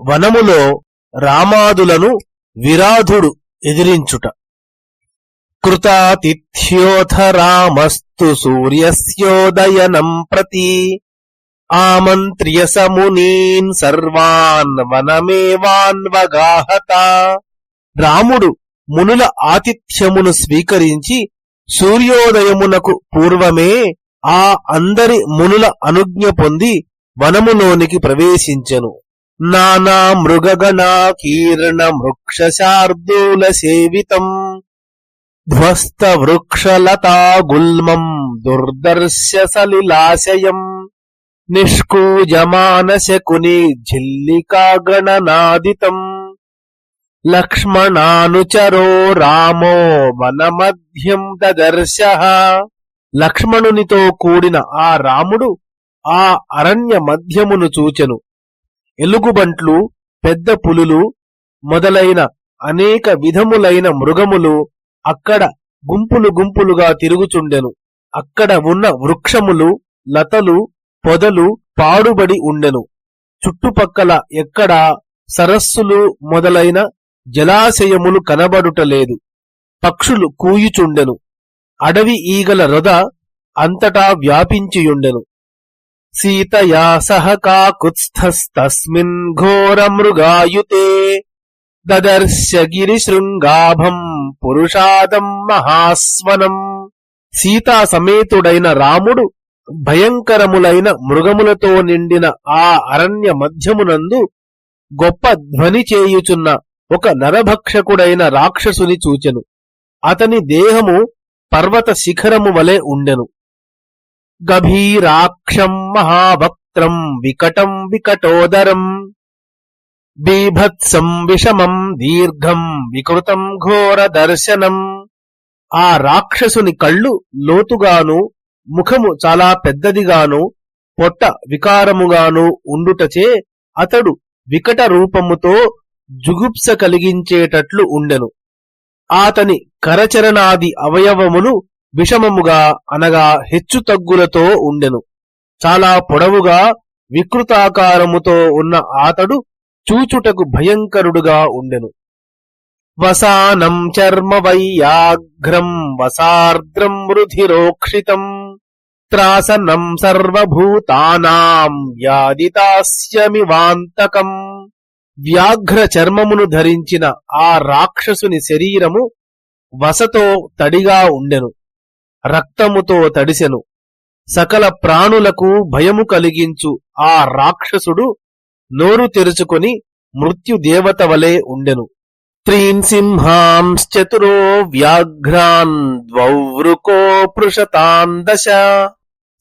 వనములో రామాదులను విరాధుడు ఎదిరించుట. కృతాతిథ్యోథ రామస్తు సూర్యస్యోదయనం ప్రతి ఆమంత్ర్య సమునీన్ సర్వాన్ వనమేవాన్వగాహత రాముడు మునుల ఆతిథ్యమును స్వీకరించి సూర్యోదయమునకు పూర్వమే ఆ అందరి మునుల అనుజ్ఞ పొంది వనములోనికి ప్రవేశించెను. నానా మృగగణా కీర్ణ వృక్షశార్దూల సేవితం ధ్వస్త వృక్షలతా గుల్మం దుర్దర్శ సలిలాశయం నిష్కూజమాన శకుని లక్ష్మణానుచరో రామో వనమధ్యం దదర్శ లక్ష్మణునితో కూడిన ఆ రాముడు ఆ అరణ్య మధ్యమును చూచెను. ఎలుగుబంట్లు పెద్ద పులులు మొదలైన అనేక విధములైన మృగములు అక్కడ గుంపులు గుంపులుగా తిరుగుచుండెను. అక్కడ ఉన్న వృక్షములు లతలు పొదలు పాడుబడి ఉండెను. చుట్టుపక్కల ఎక్కడా సరస్సులు మొదలైన జలాశయములు కనబడుటలేదు పక్షులు కూయుచుండెను. అడవి ఈగల రొద అంతటా వ్యాపించియుండెను. సీతయా సహ కాకుత్స్థస్తస్మిన్ ఘోరమృగాయుతే దదర్శ గిరిశృంగాభం పురుషాదం మహాస్వనం. సీతా సమేతుడైన రాముడు భయంకరములైన మృగములతో నిండిన ఆ అరణ్య మధ్యమునందు గొప్ప ధ్వని చేయుచున్న ఒక నరభక్షకుడైన రాక్షసుని చూచెను. అతని దేహము పర్వత శిఖరము వలె ఉండెను. గభీరాక్షం మహావక్త్రం వికటం వికటోదరం బీభత్సం విషమం దీర్ఘం వికృతం ఘోర దర్శనం ఆ రాక్షసుని కళ్ళు లోతుగాను ముఖము చాలా పెద్దదిగాను పొట్ట వికారముగాను ఉండుటచే అతడు వికట రూపముతో జుగుప్స కలిగించేటట్లు ఉండెను. ఆతని కరచరణాది అవయవములు విషమముగా అనగా హెచ్చు తగ్గులతో ఉండెను. చాలా పొడవుగా వికృతాకారముతో ఉన్న ఆతడు చూచుటకు భయంకరుడుగా ఉండెను. వసానం చర్మ వైయాఘ్రం వసార్ద్రం రుధిరోక్షితం త్రాసనం సర్వభూతానాం వ్యాధితాస్యమివాంతకం వ్యాఘ్ర చర్మమును ధరించిన ఆ రాక్షసుని శరీరము వసతో తడిగా ఉండెను. రక్తముతో తడిసెను. సకల ప్రాణులకు భయము కలిగించు ఆ రాక్షసుడు నోరు తెరుచుకొని మృత్యుదేవత వలె ఉండెను. త్రీన్ సింహాంశ్చతురో వ్యాఘ్రాన్ ద్వృకో పృషతాన్ దశ.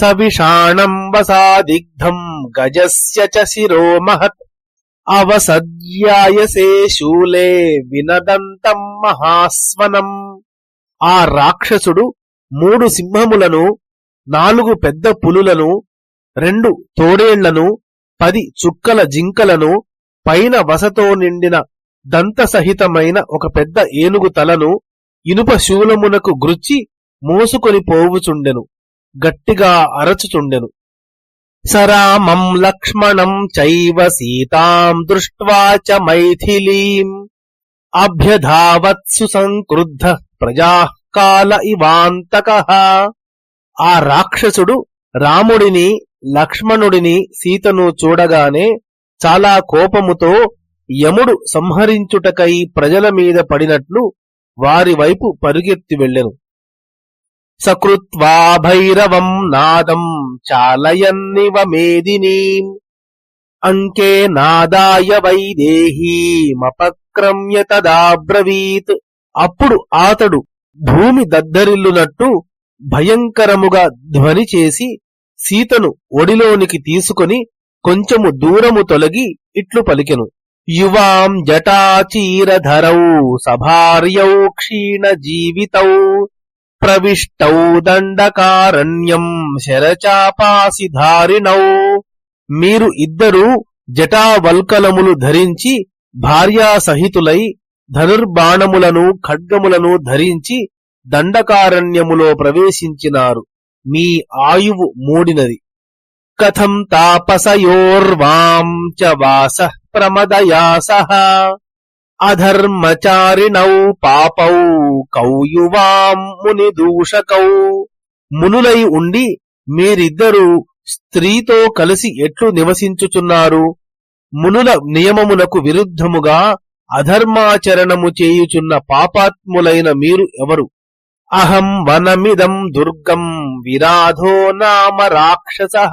సవిషాణం వసాదిగ్ధం గజస్య చ శిరో మహత్ అవసద్యాయసే శూలే వినదంతం మహాస్వనం. ఆ రాక్షసుడు మూడు సింహములను నాలుగు పెద్ద పులులను రెండు తోడేళ్ళను పది చుక్కల జింకలను పైన వసతో నిండిన దంత సహితమైన ఒక పెద్ద ఏనుగు తలను ఇనుప శూలమునకు గుచ్చి మోసుకొని పోవుచుండెను గట్టిగా అరచుచుండెను. సరామం లక్ష్మణం చైవ సీతాం దృష్ట్వా చ మైథిలీం. అభ్యధావత్సు సంక్రుద్ధ ప్రజా కాల ఇవాంతక. ఆ రాక్షసుడు రాముడిని లక్ష్మణుడిని సీతను చూడగానే చాలా కోపముతో యముడు సంహరించుటకై ప్రజల మీద పడినట్లు వారి వైపు పరుగెత్తి వెళ్ళెను. సకృత్వా భైరవం నాదం చాలయన్నివ మేదినీం అంకే నాదాయ వైదేహీమపక్రమ్య తదాబ్రవీత్. అప్పుడు ఆతడు భూమి దద్దరిల్లునట్టు భయంకరముగా ధ్వని చేసి సీతను ఒడిలోనికి తీసుకొని కొంచెము దూరము తొలగి ఇట్లు పలికెను. యువాం జటాచీరధరౌ సభార్యౌ క్షీణ జీవితౌ ప్రవిష్టౌ దండకారణ్యం శరచాపాసిధారిణౌ మీరు ఇద్దరూ జటావల్కలములు ధరించి భార్యాసహితులై ధనుర్బాణములను ఖడ్గములను ధరించి దండకారణ్యములో ప్రవేశించినారు. మీ ఆయువు మూడినది. కథం తాపసయోర్వాం చ వాస ప్రమదయా సహ అధర్మచారిణౌ పాపౌ కౌయువాం ముని దూషకౌ మునులై ఉండి మీరిద్దరూ స్త్రీతో కలిసి ఎట్లు నివసించుచున్నారు? మునుల నియమమునకు విరుద్ధముగా అధర్మాచరణము చేయుచున్న పాపాత్ములైన మీరు ఎవరు? అహం వనమిదం దుర్గం విరాధో నామ రాక్షస.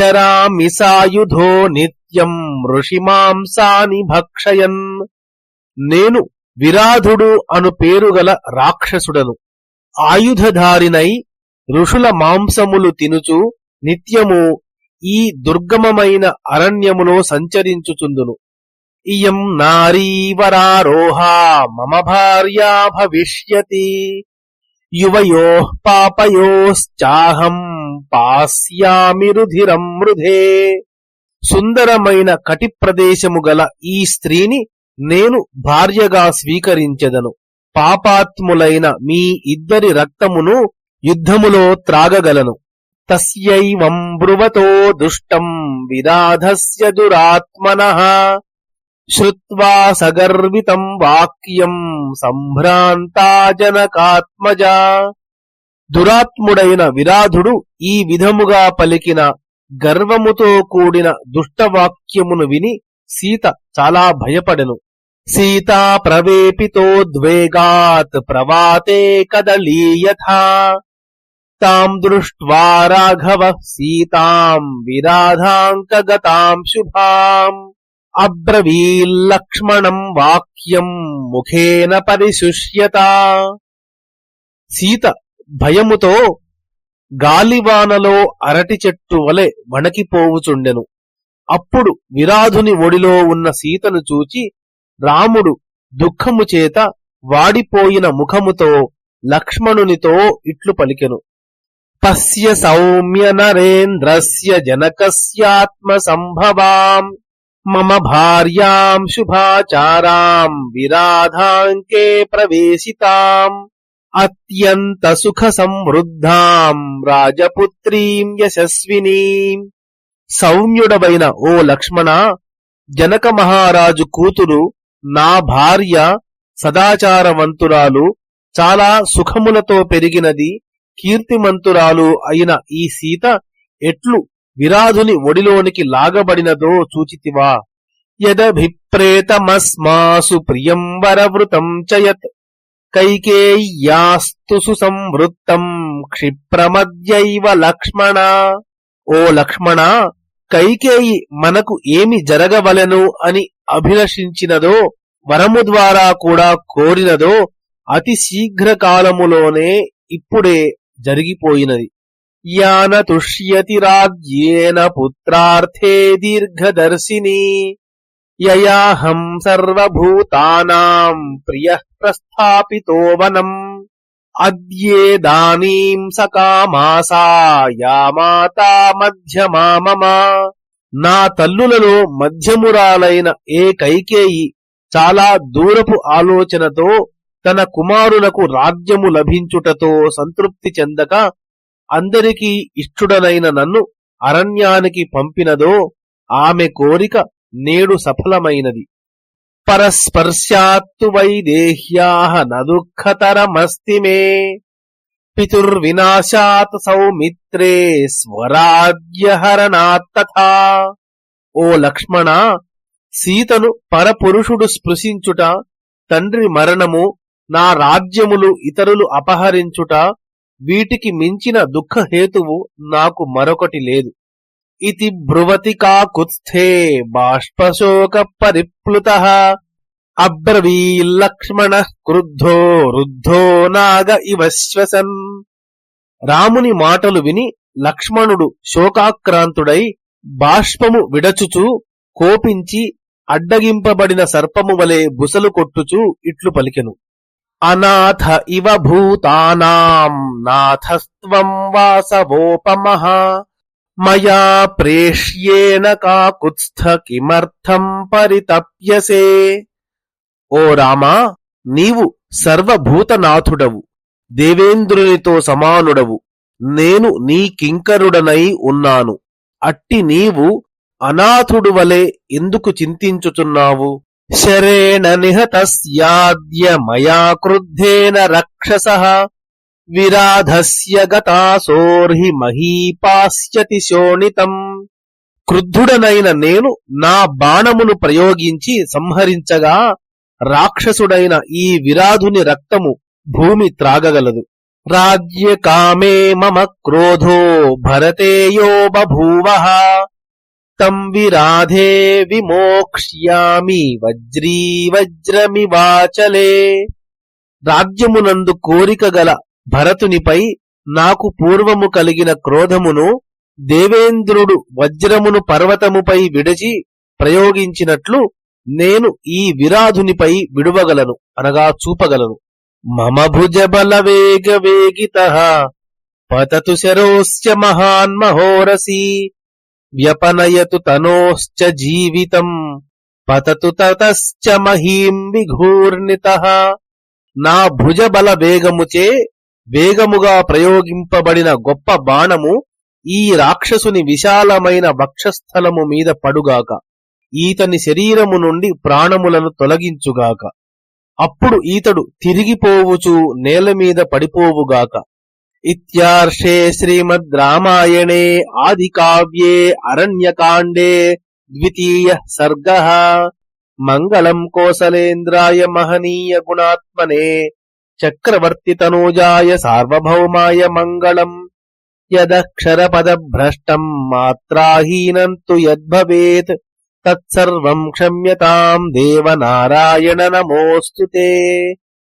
చరామి సాయుధో నిత్యం ఋషిమాంసాని భక్షయన్. నేను విరాధుడు అను పేరుగల రాక్షసుడను. ఆయుధధారినై ఋషుల మాంసములు తినుచు నిత్యము ఈ దుర్గమమైన అరణ్యములో సంచరించుచుందును. ఇయం నారీవరారోహా మమ భార్యా భవిష్యతి. యువయో పాపయోశ్చాహం పాస్యామి రుధిరం మృధే. సుందరమైన కటి ప్రదేశము గల ఈ స్త్రీని నేను భార్యగా స్వీకరించెదను. పాపాత్ములైన మీ ఇద్దరి రక్తమును యుద్ధములో త్రాగగలను. తస్యైవం బ్రువతో దుష్టం విరాధస్య దురాత్మన. శ్రువా సగర్వితం వాక్యం సంభ్రాంతాజనకాత్మజా. దురాత్ముడైన విరాధుడు ఈ విధముగా పలికిన గర్వముతో కూడిన దుష్టవాక్యమును విని సీత చాలా భయపడెను. సీతా ప్రవేపితోద్వేగాత్ ప్రవాతే కదలీయథా. తాం దృష్ట్వా రాఘవ సీతాం విరాధాంకగతాం శుభాం. అబ్రవీల్లక్ష్మణం వాక్యం ముఖేన పరిశుష్యత. సీత భయముతో గాలివానలో అరటి చెట్టు వలె వణకిపోవుచుండెను. అప్పుడు విరాధుని ఒడిలో ఉన్న సీతను చూచి రాముడు దుఃఖము చేత వాడిపోయిన ముఖముతో లక్ష్మణునితో ఇట్లు పలికెను. పశ్య సౌమ్య నరేంద్రస్య జనకస్యాత్మ సంభవాం మమ భార్యాం శుభాచారాం విరాధాంకే ప్రవేశితాం అత్యంత సుఖ సంవృద్ధాం రాజపుత్రీం యశస్వినీం సౌమ్యుడవైన ఓ లక్ష్మణ జనక మహారాజు కూతురు నా భార్య సదాచారవంతురాలు చాలా సుఖములతో పెరిగినది కీర్తిమంతురాలు అయిన ఈ సీత ఎట్లు విరాధుని ఒడిలోనికి లాగబడినదో చూచితివా. యదభిప్రేతమస్మాసు ప్రియం వరవృతం చయత్ కైకేయ్యాస్తు సుసంవృత్తం క్షిప్రమద్యైవ లక్ష్మణ. ఓ లక్ష్మణ కైకేయి మనకు ఏమి జరగవలెను అని అభిలషించినదో వరము ద్వారా కూడా కోరినదో అతి శీఘ్ర కాలములోనే ఇప్పుడే జరిగిపోయినది. యాన తుష్యతి రాజ్యేన పుత్రార్థే దీర్ఘదర్శిని యయాహం సర్వభూతానాం ప్రియ ప్రస్థాపితో వనం అద్యేదానీం సకామాసా యా మాతా మధ్యమా మమ నా తల్లులలో మధ్యమురాలైన ఏ కైకేయి చాలా దూరపు ఆలోచనతో తన కుమారులకు రాజ్యము లభించుటతో సంతృప్తి చెందక అందరికీ ఇష్టుడనైన నన్ను అరణ్యానికి పంపినదో ఆమె కోరిక నేడు సఫలమైనది. పరస్పర్శాత్తు వైదేహ్యా నదుఃఖతరమస్తి మే. పితుర్వినాశాత్ సౌమిత్రే స్వరాజ్యహరణాత్ ఓ లక్ష్మణ సీతను పరపురుషుడు స్పృశించుట తండ్రి మరణము నా రాజ్యములు ఇతరులు అపహరించుట వీటికి మించిన దుఃఖహేతువు నాకు మరొకటి లేదు. ఇది బ్రువతి కాకుత్స్థే బాష్పశోక పరిప్లుత అబ్రవీల్లక్ష్మణ క్రుద్ధో రుద్ధో నాగ ఇవశ్వసన్. రాముని మాటలు విని లక్ష్మణుడు శోకాక్రాంతుడై బాష్పము విడచుచు కోపించి అడ్డగింపబడిన సర్పము వలె బుసలు కొట్టుచూ ఇట్లు పలికెను. అనాథ ఇవ భూతానాం నాథస్త్వం వాసవోపమః. మయా ప్రేష్యేణ కాకుత్స్థ కిమర్థం పరితప్యసే. ఓ రామా నీవు సర్వభూతనాథుడవు దేవేంద్రునితో సమానుడవు నేను నీ కింకరుడనై ఉన్నాను. అట్టి నీవు అనాథుడు వలె ఎందుకు చింతించుచున్నావు? శరేణ నిహతస్యాద్య మయా క్రుద్ధేన రక్షస విరాధస్య గతాసోర్హి మహీపాస్యతి శోణితం. క్రుద్ధుడనైన నేను నా బాణమును ప్రయోగించి సంహరించగా రాక్షసుడైన ఈ విరాధుని రక్తము భూమి త్రాగగలదు. రాజ్యకామే మమ క్రోధో భరతేయో బభూవ తం విరాధే విమోక్ష్యామి వజ్రీ వజ్రమివాచలే రాజ్యమునందు కోరిక గల భరతునిపై నాకు పూర్వము కలిగిన క్రోధమును దేవేంద్రుడు వజ్రమును పర్వతముపై విడిచి ప్రయోగించినట్లు నేను ఈ విరాధునిపై విడువగలను అనగా చూపగలను. మమ భుజ బల వేగ వేగిత పతతు శరోస్య మహాన్ వ్యపనయతు తనోశ్చ జీవితం పతతు తతశ్చ మహీం విఘూర్ణిత నా భుజబల వేగముచే వేగముగా ప్రయోగింపబడిన గొప్ప బాణము ఈ రాక్షసుని విశాలమైన వక్షస్థలము మీద పడుగాక ఈతని శరీరము నుండి ప్రాణములను తొలగించుగాక అప్పుడు ఈతడు తిరిగిపోవుచు నేల మీద పడిపోవుగాక ఇత్యార్షే శ్రీమద్రామాయణే ఆదికావ్యే అరణ్యకాండే ద్వితీయ సర్గ మంగళం కోసలేంద్రాయ మహనీయ గుణాత్మనే చక్రవర్తి తనూజాయ సార్వభౌమాయ మంగళం యదక్షరపదభ్రష్టం మాత్రాహీనం తు యద్భవేత్ తత్సర్వం క్షమ్యతాం దేవనారాయణ నమోస్తుతే